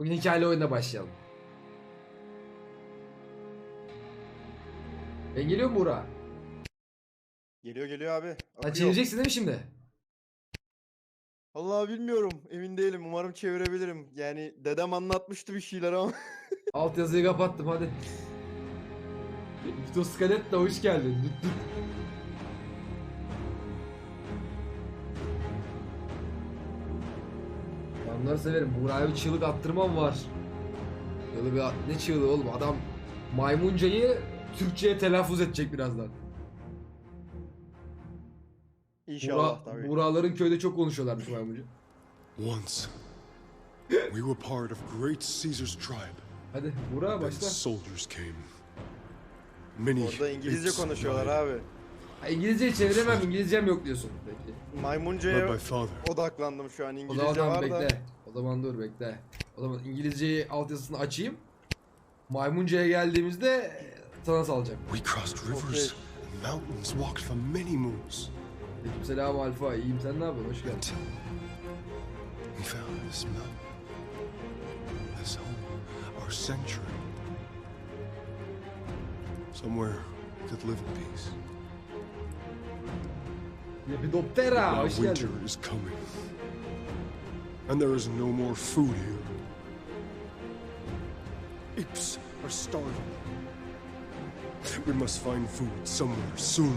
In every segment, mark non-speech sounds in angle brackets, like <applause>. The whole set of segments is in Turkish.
Bugün hikayeli oyuna başlayalım. Ben geliyor mu Buğra? Geliyor geliyor abi. Akıyor. çevireceksin değil mi şimdi? Vallahi bilmiyorum. Emin değilim. Umarım çevirebilirim. Yani dedem anlatmıştı bir şeyler ama. <laughs> Alt yazıyı kapattım hadi. Vito Scaletta hoş geldin. Düt düt. Ben Onları severim. Buğra'ya bir çığlık attırmam var. Böyle bir ne çığlığı oğlum adam maymuncayı Türkçe'ye telaffuz edecek birazdan. İnşallah Buğra, tabii. Buğra'ların köyde çok konuşuyorlarmış maymunca. Once, we were part of great Caesar's tribe. Hadi Then başla. soldiers came. Many Orada İngilizce konuşuyorlar abi. Ha, İngilizceyi çeviremem İngilizcem yok diyorsun. Peki. Maymunca'ya odaklandım şu an. O İngilizce var da. bekle. O zaman dur bekle. O zaman İngilizceyi altyazısını açayım. Maymunca'ya geldiğimizde e, sana salacağım. We crossed rivers and mountains, walked for many moons Selam Alfa. İyiyim sen ne yapıyorsun? Hoş geldin. until we found this mountain, this home, our sanctuary. Somewhere we could live in peace. Lepidoptera. Hoş winter geldin. is coming, and there is no more food here. Apes are starving. We must find food somewhere soon.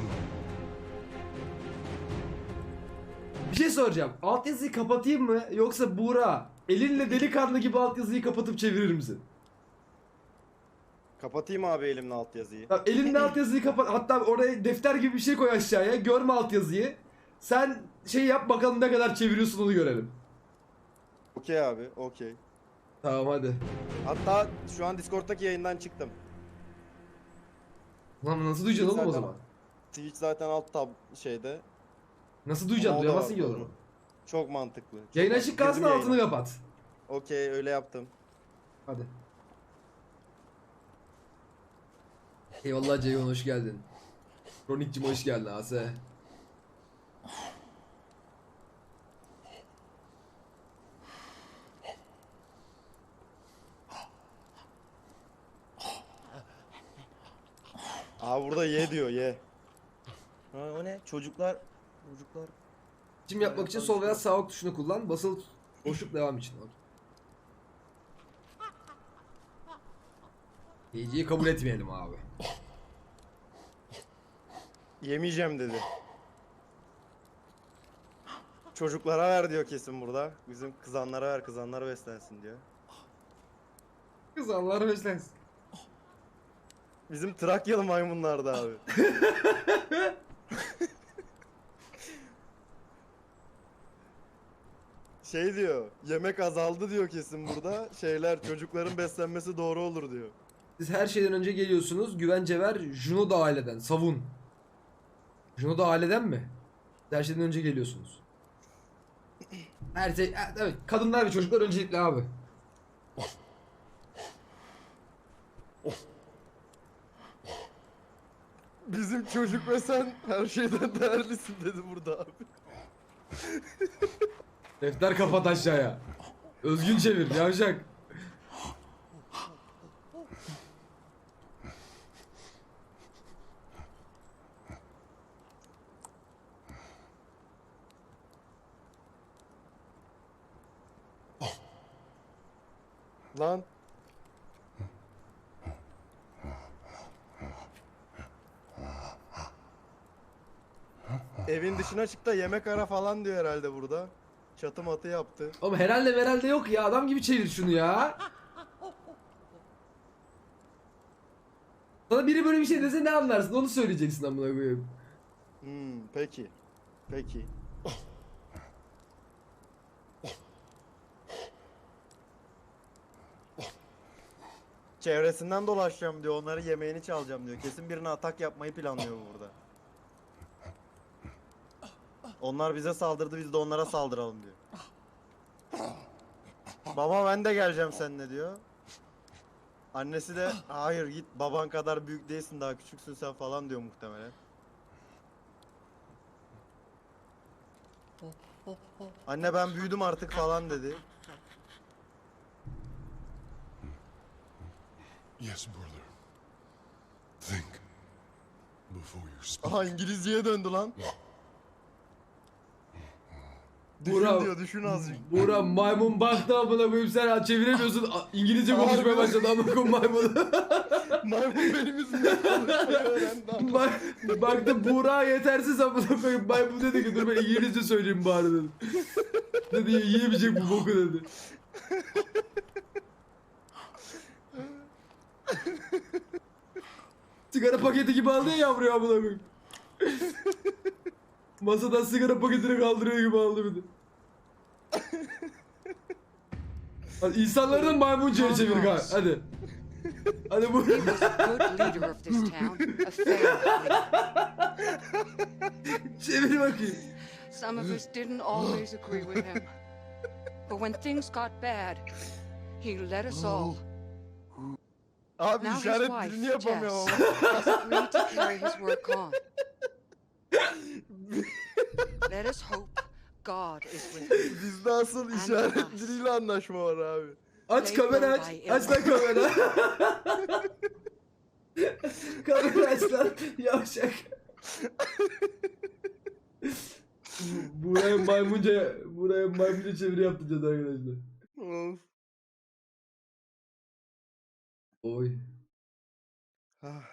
Bir şey soracağım. Altyazıyı kapatayım mı? Yoksa Buğra elinle delikanlı gibi altyazıyı kapatıp çevirir misin? Kapatayım abi elimle alt yazıyı. Tamam, elinle altyazıyı kapat. Hatta oraya defter gibi bir şey koy aşağıya. Görme altyazıyı. Sen şey yap bakalım ne kadar çeviriyorsun onu görelim. Okey abi. Okey. Tamam hadi. Hatta şu an Discord'daki yayından çıktım. Lan nasıl duyacaksın oğlum o Zaten- zaman? Twitch zaten alt tab şeyde. Nasıl duyacaksın? Ama o da Duyamazsın var, ki o doğru. zaman. Çok mantıklı. Çok Yayın mantıklı. açık kalsın Girdim altını yayına. kapat. Okey öyle yaptım. Hadi. Eyvallah Ceyhun hoş geldin. Kronikcim hoş geldin Ase. Abi burada ye diyor ye. Ha, o ne? Çocuklar. Çocuklar. Çim yapmak için sol veya sağ ok tuşunu kullan. Basılı tut- boşluk devam için. Yiyeceği kabul etmeyelim abi. Yemeyeceğim dedi. Çocuklara ver diyor kesin burada. Bizim kızanlara ver, kızanlar beslensin diyor. Kız Allah beslensin. Bizim Trakyalı maymunlar da abi. <laughs> şey diyor, yemek azaldı diyor kesin burada. Şeyler, çocukların beslenmesi doğru olur diyor. Siz her şeyden önce geliyorsunuz. Güvence ver. Juno da aileden. Savun. Juno da aileden mi? Siz Her şeyden önce geliyorsunuz. Her şey... Evet. Kadınlar ve çocuklar öncelikli abi. <laughs> Bizim çocuk ve sen her şeyden değerlisin dedi burada abi. Defter kapat aşağıya. Özgün çevir. Yavşak. Lan. Evin dışına çık da yemek ara falan diyor herhalde burada. Çatı matı yaptı. Oğlum herhalde herhalde yok ya. Adam gibi çevir şunu ya. Sana biri böyle bir şey dese ne anlarsın? Onu söyleyeceksin amına koyayım. Hmm, peki. Peki. Çevresinden dolaşacağım diyor. Onları yemeğini çalacağım diyor. Kesin birine atak yapmayı planlıyor bu burada. Onlar bize saldırdı biz de onlara saldıralım diyor. Baba ben de geleceğim seninle diyor. Annesi de hayır git baban kadar büyük değilsin daha küçüksün sen falan diyor muhtemelen. Anne ben büyüdüm artık falan dedi. Yes, brother. Think before you speak. Aha İngilizceye döndü lan. Düşün Burak- diyor düşün azıcık. Buğra maymun baktı amına koyayım sen çeviremiyorsun. A- İngilizce konuşmaya başladı amına koyayım maymun. <laughs> Maymun benim yüzümden konuşmayı öğrendi ama. Bak, baktı Buğra yetersiz amına koyayım. Maymun dedi ki dur ben İngilizce söyleyeyim bari dedi. Dedi yiyemeyecek bu boku dedi. sigara paketi gibi aldı ya yavruyu amına koyayım. Masadan sigara paketini kaldırıyor gibi aldı bir de. Hadi insanları da maymuncuya çevir kanka. Hadi. Hadi bu. He was a good leader of this town, a fair leader. çevir bakayım. Some of us didn't always agree with him. But when things got bad, he led us all. Abi Now his işaret wife, dilini yapamıyorum Jess, ama. has agreed to carry his work on. Let us hope God is with him. Bizde asıl işaret diliyle anlaşma var abi. Aç kamera aç. Aç lan kamera. <laughs> kamera aç lan. Yavşak. <laughs> Buraya maymunca, buraya maymunca çeviri yapacağız arkadaşlar. Of. Oy. Ah.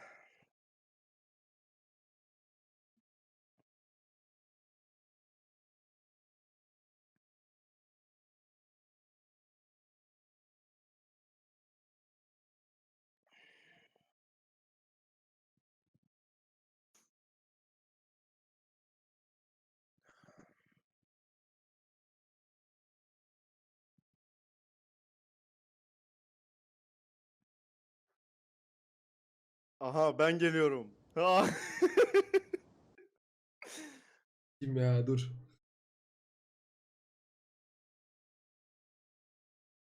Aha ben geliyorum. <laughs> Kim ya dur.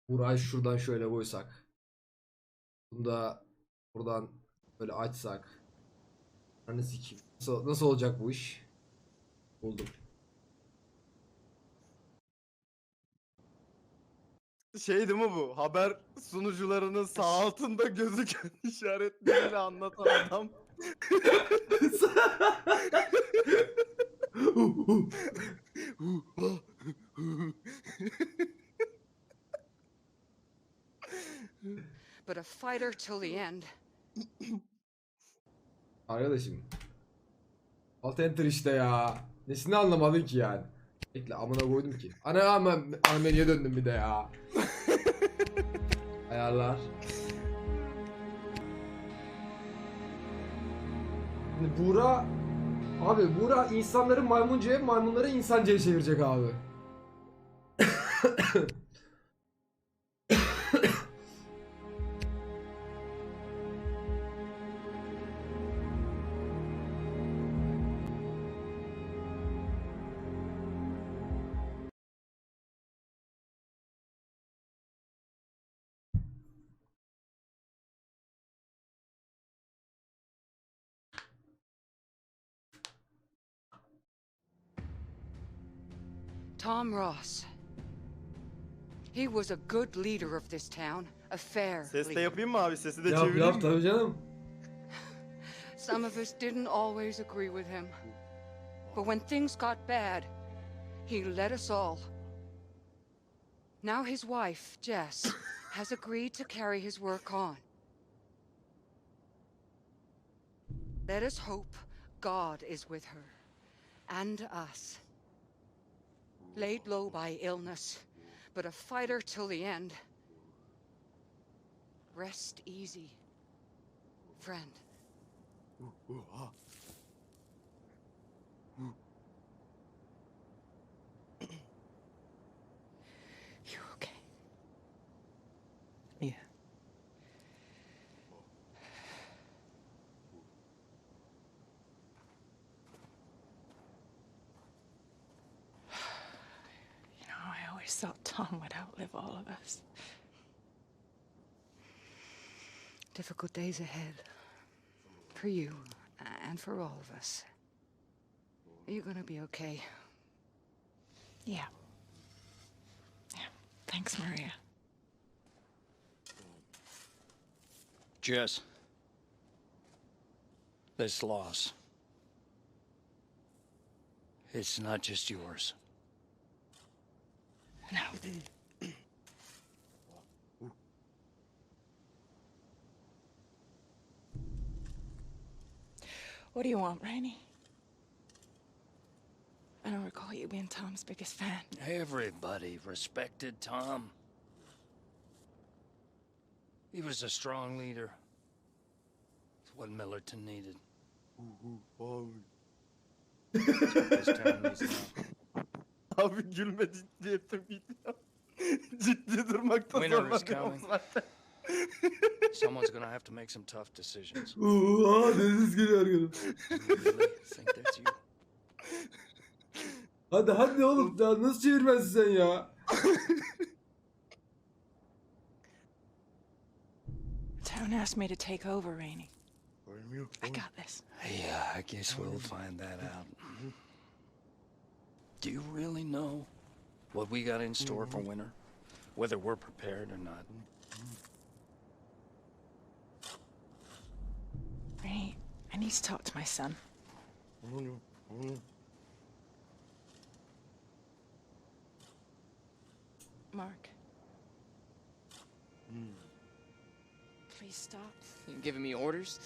Burayı şuradan şöyle koysak. Bunu da buradan böyle açsak. Hani sikeyim. Nasıl, nasıl olacak bu iş? Buldum. Şey değil mi bu? Haber sunucularının sağ altında gözüken <laughs> işaretleriyle anlatan adam. But a fighter till the end. Arkadaşım. Alt enter işte ya. Nesini anlamadın ki yani. Bekle amına koydum ki. Ana ama Armeniye döndüm bir de ya. <laughs> Ayarlar. Şimdi Buğra Abi Buğra insanları maymuncaya maymunları insancaya çevirecek abi. <laughs> Tom Ross. He was a good leader of this town, a fair Ses de leader. yapayım mı abi? Sesi de yap çevireyim yap mi? tabii canım. Some of us didn't always agree with him. But when things got bad, he led us all. Now his wife, Jess, has agreed to carry his work on. Let us hope God is with her and us. Laid low by illness, but a fighter till the end. Rest easy, friend. You thought Tom would outlive all of us. Difficult days ahead. For you, and for all of us. Are You're gonna be okay. Yeah. Yeah. Thanks, Maria. Jess, this loss, it's not just yours. No. What do you want, Rainey? I don't recall you being Tom's biggest fan. Everybody respected Tom. He was a strong leader. It's what Millerton needed. This town needs now. Abi gülme ciddi ettim gidiyor. <laughs> ciddi durmakta Winter is zorlanıyorum coming. zaten. <laughs> Someone's gonna have to make some tough decisions. Uuu deniz geliyor arkadan. You really think that's you? Hadi hadi oğlum ya nasıl çevirmezsin sen ya? Town asked me to take over, Rainey. I got this. Yeah, I guess we'll find that out. Do you really know what we got in store for mm-hmm. winter? Whether we're prepared or not? Rainey, I need to talk to my son. Mark. Mm. Please stop. You're giving me orders?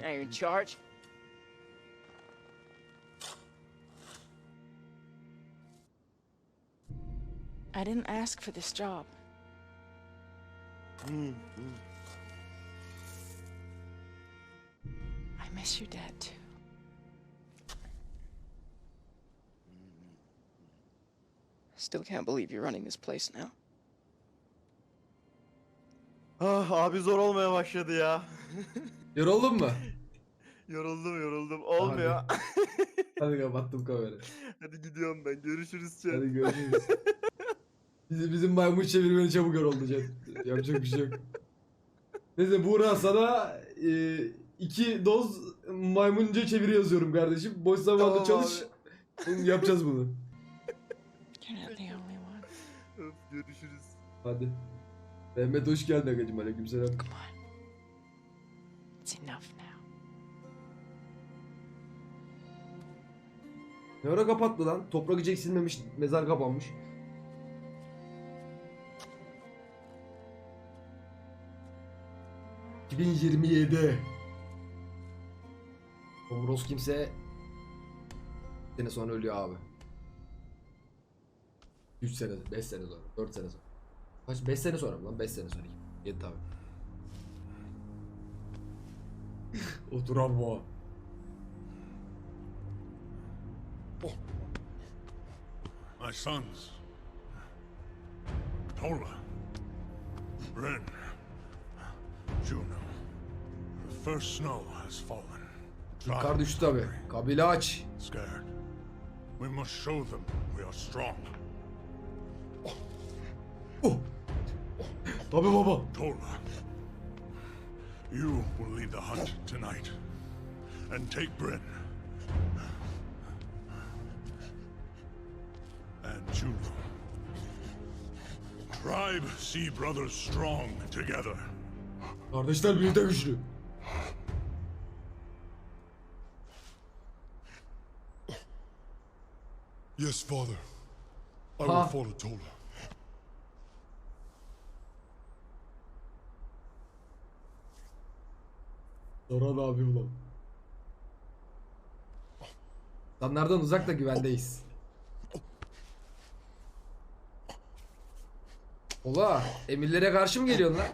Now you're in mm-hmm. charge? I didn't ask for this job. I miss your dad too. Still can't believe you're running this place now. Ah, abi zor olmaya başladı ya. <laughs> Yoruldun mu? yoruldum yoruldum. Olmuyor. Hadi kapattım kamerayı. Hadi gidiyorum ben. Görüşürüz chat. Hadi görüşürüz. <laughs> Bizim, bizim maymun çevirmeni çabuk yoruldu Can. Yapacak bir şey yok. Neyse Buğra sana e, iki doz maymunca çeviri yazıyorum kardeşim. Boş zamanda Tamam çalış. Yapacağız bunu. You're not the only one. Öf, görüşürüz. Hadi. Mehmet hoş geldin Agacım. Aleykümselam. Come on. It's enough now. Ne ara kapattı lan? Toprak hiç eksilmemiş. Mezar kapanmış. ...2027... Tom kimse... ...sene sonra ölüyor abi. 3 sene, 5 sene sonra, 4 sene sonra. Kaç? 5 sene sonra mı lan? 5 sene sonra. 7 tabi. <laughs> Oturan boğa. My sons. Tola. Ren. First snow has fallen. Kar düştü tabi. Kabile aç. Scared. We must show them we are strong. Tabi baba. Tola. You will lead the hunt tonight. And take Bryn. And Juno. Tribe see brothers strong together. Kardeşler birlikte güçlü. Yes, father. I will follow Tola. Soran abi ulan. İnsanlardan uzak da güvendeyiz. Ola, emirlere karşı mı geliyorsun lan?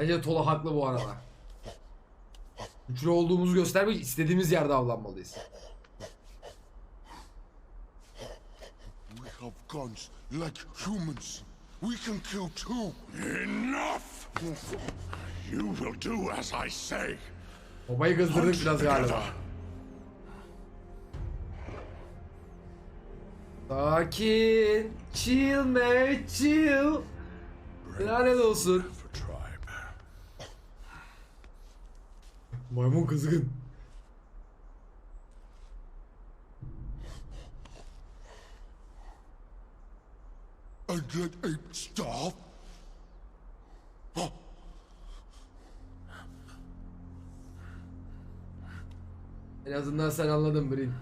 Bence Tola haklı bu arada. Güçlü olduğumuzu göstermek istediğimiz yerde avlanmalıyız. We have guns like humans. We can kill too. Enough! You will do as I say. Babayı kızdırdık biraz galiba. Sakin. Chill mate chill. Lanet olsun. For tribe. Maymun kızgın. and let ape starve? En azından sen anladın Brin.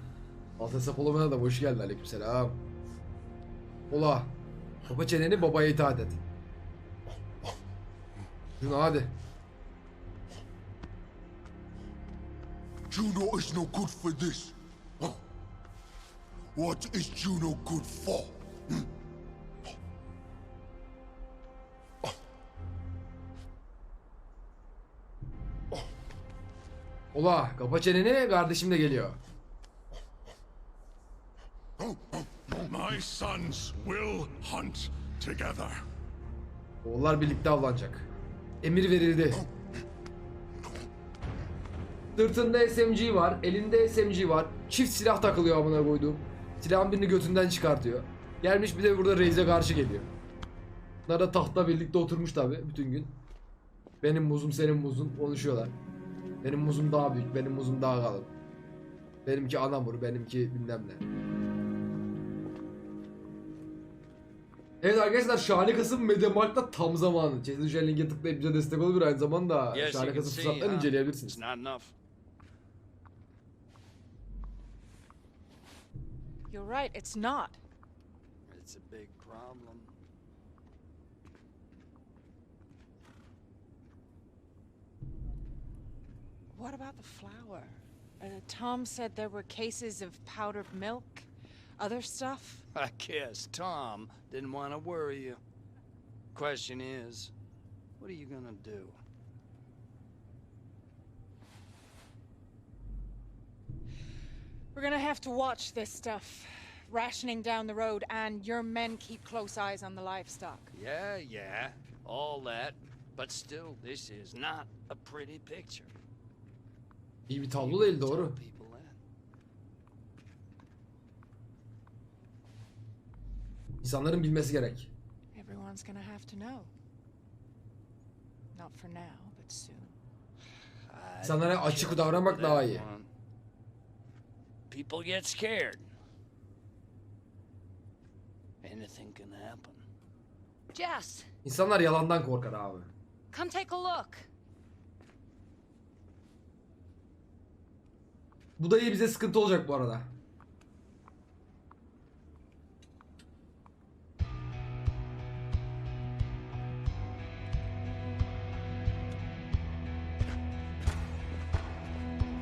Alt hesap olamana da hoş geldin aleykümselam. Ola. Baba çeneni babaya itaat et. Juno hadi. Juno is no good for this. Huh? What is Juno good for? Ola kapa çeneni kardeşim de geliyor. My sons will hunt together. Oğullar birlikte avlanacak. Emir verildi. Sırtında SMG var, elinde SMG var. Çift silah takılıyor amına koyduğum. Silahın birini götünden çıkartıyor. Gelmiş bir de burada Reis'e karşı geliyor. Bunlar da tahta birlikte oturmuş tabi bütün gün. Benim muzum senin muzun konuşuyorlar. Benim muzum daha büyük, benim muzum daha kalın. Benimki anamur, benimki bilmem ne. Evet arkadaşlar şahane kısım Mediamarkt'ta tam zamanı. Düşen linke tıklayıp bize destek olabilir aynı zamanda şahane see, fırsatlarını huh? inceleyebilirsiniz. You're right, it's not. It's a big problem. What about the flour? Uh, Tom said there were cases of powdered milk, other stuff. <laughs> I guess Tom didn't want to worry you. Question is, what are you gonna do? We're gonna have to watch this stuff. Rationing down the road, and your men keep close eyes on the livestock. Yeah, yeah, all that. But still, this is not a pretty picture. İyi bir tablo değil doğru. İnsanların bilmesi gerek. Everyone's gonna have to know. Not for now, but soon. İnsanlara açık davranmak daha iyi. People get scared. Anything can happen. Jess, İnsanlar yalandan korkar abi. come take a look. Bu da iyi bize sıkıntı olacak bu arada.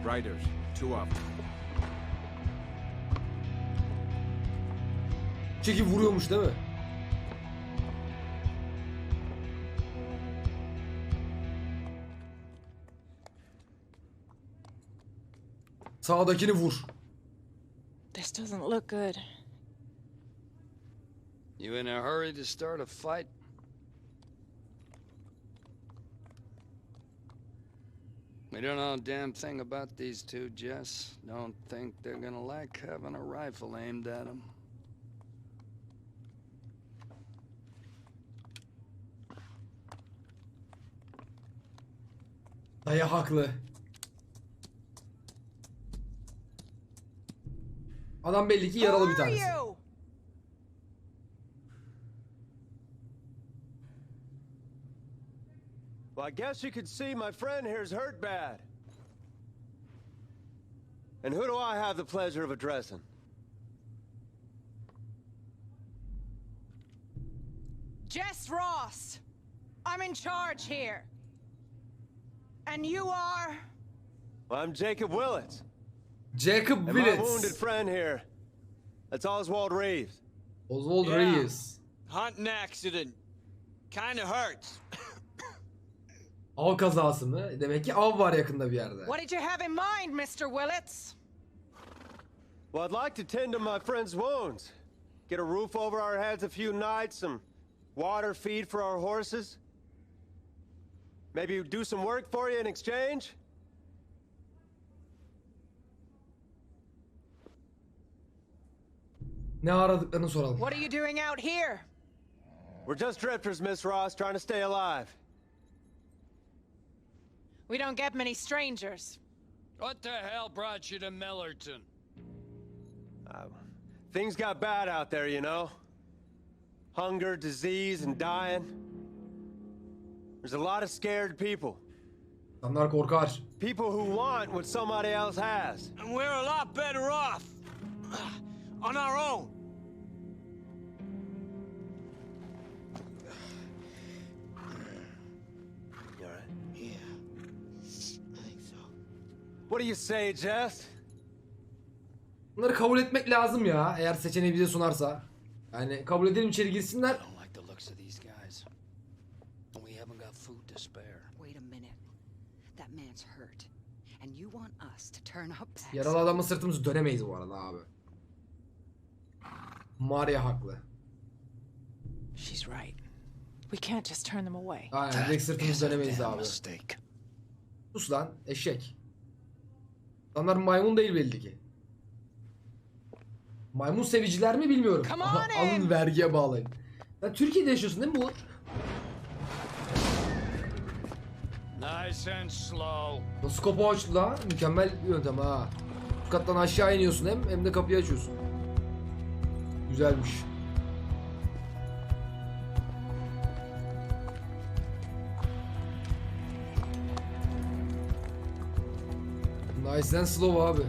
Riders, two of Çekip vuruyormuş değil mi? Sağdakini vur. This doesn't look good. You in a hurry to start a fight? We don't know a damn thing about these two, Jess. Don't think they're gonna like having a rifle aimed at them. Dayı haklı. Adam belli ki yaralı bir tanesi. Well, I guess you could see my friend here's hurt bad. And who do I have the pleasure of addressing? Jess Ross. I'm in charge here. And you are? Well, I'm Jacob Willits. Jacob And my wounded friend here, that's Oswald Reeves. Oswald Yeah. Reyes. Hunting accident. Kinda hurts. Av kazası mı? Demek ki av var yakında bir yerde. What did you have in mind, Mr. Willits? Well, I'd like to tend to my friend's wounds. Get a roof over our heads a few nights, some water, feed for our horses. Maybe do some work for you in exchange? Ne aradıklarını soralım. What are you doing out here? We're just drifters, Miss Ross, trying to stay alive. We don't get many strangers. What the hell brought you to Millerton? Uh, things got bad out there, you know. hunger, disease, and dying. There's a lot of scared people. İnsanlar korkar. People who want what somebody else has. And we're a lot better off. On our own. You all right? Yeah. I think so. What do you say, Jess? Bunları kabul etmek lazım ya. Eğer seçeneği bize sunarsa. Yani kabul edelim içeri girsinler. I don't like the looks of these guys. And we haven't got food to spare. Wait a minute. That man's hurt. And you want us to turn up backs? Yaralı adamın sırtımızı dönemeyiz bu arada abi. Maria haklı. She's right. We can't just turn them away. Aynen direkt sırtımızı dönemeyiz abi. mistake. Sus lan eşek. Adamlar maymun değil belli ki. Maymun seviciler mi bilmiyorum. Aha. Alın vergiye bağlayın. Sen Türkiye'de yaşıyorsun değil mi bu? Nice and slow. Nasıl kapı açtı la? Mükemmel bir yöntem ha. Üst kattan aşağı iniyorsun hem hem de kapıyı açıyorsun. Güzelmiş. Nice and slow abi.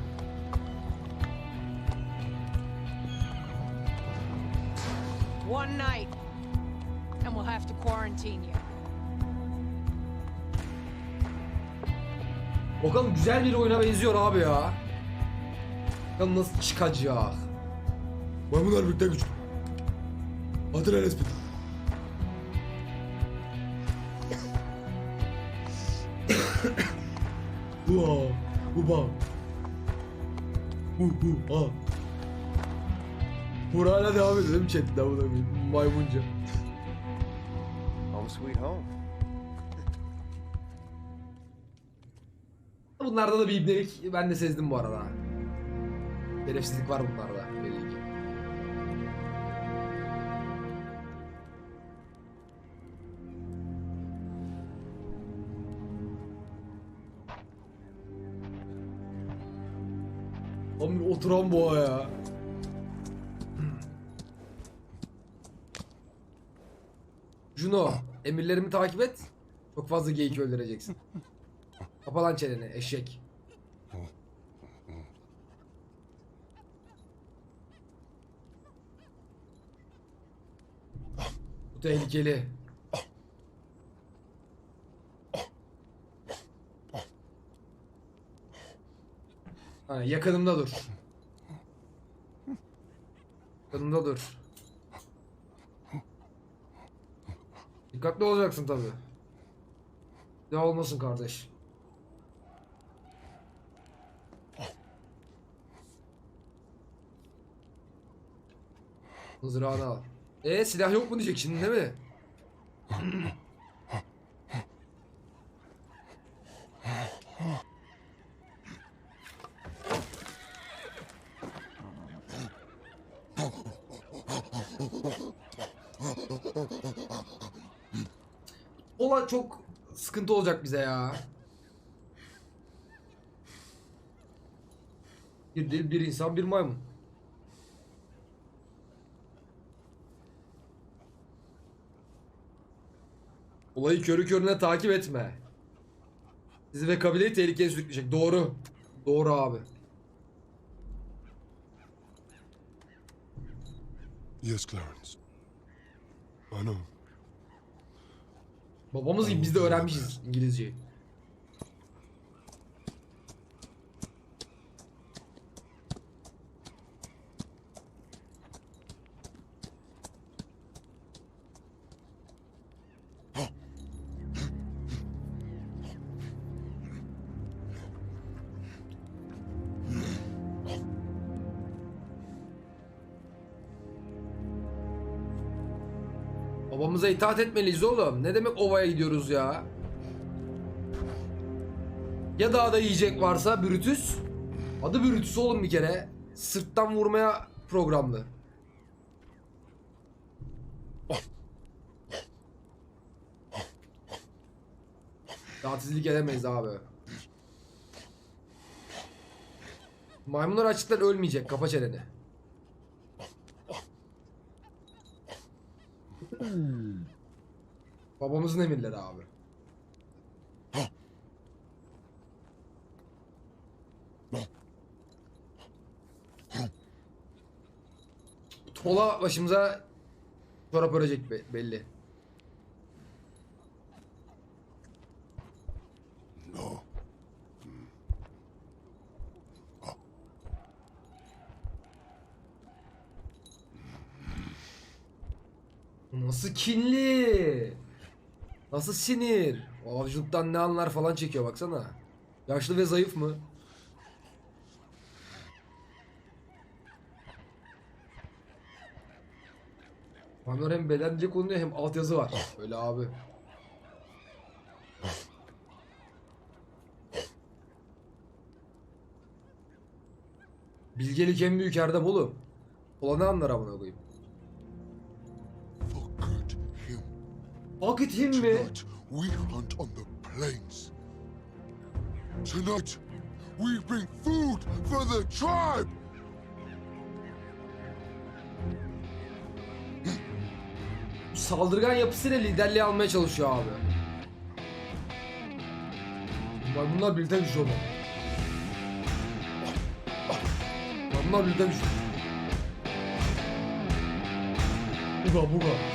One night, and we'll have to quarantine you. Bakalım güzel bir oyuna benziyor abi ya. Bakalım nasıl çıkacak. Maymunlar birlikte güç. Adrenalin espri. Uha, uba. Hu hu ha. Bura hala devam ediyor değil mi chatte amına koyayım? Maymunca. Bunlarda da bir ibnelik ben de sezdim bu arada. Şerefsizlik var bunlarda belli ki. Bir oturan boğa ya. Juno, emirlerimi takip et. Çok fazla geyik öldüreceksin. Kapa lan çeneni eşek. Bu tehlikeli. Ha, yakınımda dur. Yakınımda dur. Dikkatli olacaksın tabi. Ne olmasın kardeş. Mızrağını al. E silah yok mu diyecek şimdi değil mi? Ola çok sıkıntı olacak bize ya. Bir bir insan bir maymun. Olayı körü körüne takip etme. Sizi ve kabileyi tehlikeye sürükleyecek. Doğru. Doğru abi. Yes, Clarence. I know. Babamız gibi biz de öğrenmişiz İngilizceyi. Babamıza itaat etmeliyiz oğlum. Ne demek ovaya gidiyoruz ya? Ya dağda yiyecek varsa Brutus. Adı Brutus oğlum bir kere. Sırttan vurmaya programlı. Dağıtızlık edemeyiz abi. Maymunlar açıklar ölmeyecek. Kapa çeneni. Hmm. Babamızın emirleri abi. Tola başımıza çorap örecek belli. Nasıl kinli? Nasıl sinir? Avcılıktan ne anlar falan çekiyor baksana. Yaşlı ve zayıf mı? Manor hem beden dili konuyor hem altyazı var. Öyle abi. Bilgelik en büyük erdem oğlum. Ola ne anlar amına koyayım. Hak eteyim mi? Tonight we hunt on the plains. Tonight we bring food for the tribe. saldırgan yapısıyla liderliği almaya çalışıyor abi. Bunlar, bunlar birlikte güçlü ama. Bunlar birlikte güçlü. Buga buga.